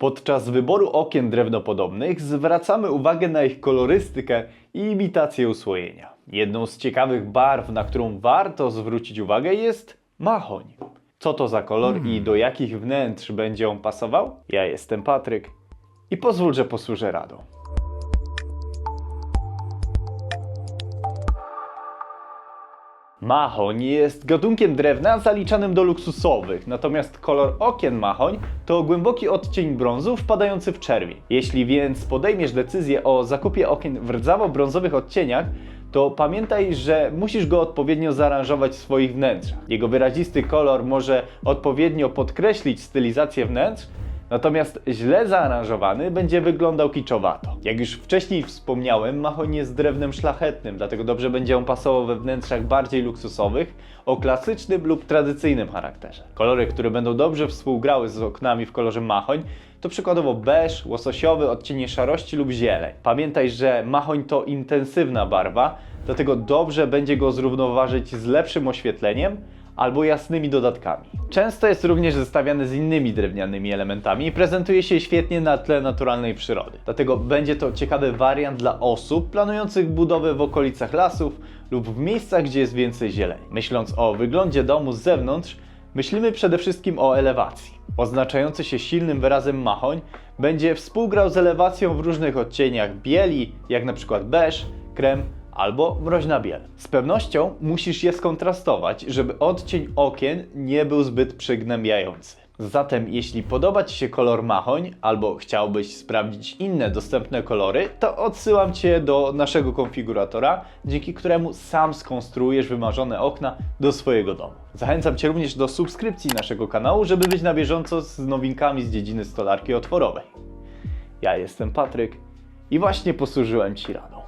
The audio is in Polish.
Podczas wyboru okien drewnopodobnych zwracamy uwagę na ich kolorystykę i imitację usłojenia. Jedną z ciekawych barw, na którą warto zwrócić uwagę jest mahoń. Co to za kolor i do jakich wnętrz będzie on pasował? Ja jestem Patryk i pozwól, że posłużę radą. Mahoń jest gatunkiem drewna zaliczanym do luksusowych, natomiast kolor okien mahoń to głęboki odcień brązu wpadający w czerwień. Jeśli więc podejmiesz decyzję o zakupie okien w rdzawo-brązowych odcieniach, to pamiętaj, że musisz go odpowiednio zaaranżować w swoich wnętrzach. Jego wyrazisty kolor może odpowiednio podkreślić stylizację wnętrz, Natomiast źle zaaranżowany będzie wyglądał kiczowato. Jak już wcześniej wspomniałem, mahoń jest drewnem szlachetnym, dlatego dobrze będzie on pasował we wnętrzach bardziej luksusowych, o klasycznym lub tradycyjnym charakterze. Kolory, które będą dobrze współgrały z oknami w kolorze mahoń, to przykładowo beż, łososiowy, odcienie szarości lub zieleń. Pamiętaj, że mahoń to intensywna barwa, dlatego dobrze będzie go zrównoważyć z lepszym oświetleniem, albo jasnymi dodatkami. Często jest również zestawiany z innymi drewnianymi elementami i prezentuje się świetnie na tle naturalnej przyrody. Dlatego będzie to ciekawy wariant dla osób planujących budowę w okolicach lasów lub w miejscach, gdzie jest więcej zieleni. Myśląc o wyglądzie domu z zewnątrz, myślimy przede wszystkim o elewacji. Oznaczający się silnym wyrazem mahoń będzie współgrał z elewacją w różnych odcieniach bieli, jak na przykład beż, krem albo mroźna biel. Z pewnością musisz je skontrastować, żeby odcień okien nie był zbyt przygnębiający. Zatem jeśli podoba Ci się kolor mahoń albo chciałbyś sprawdzić inne dostępne kolory, to odsyłam Cię do naszego konfiguratora, dzięki któremu sam skonstruujesz wymarzone okna do swojego domu. Zachęcam Cię również do subskrypcji naszego kanału, żeby być na bieżąco z nowinkami z dziedziny stolarki otworowej. Ja jestem Patryk i właśnie posłużyłem Ci radą.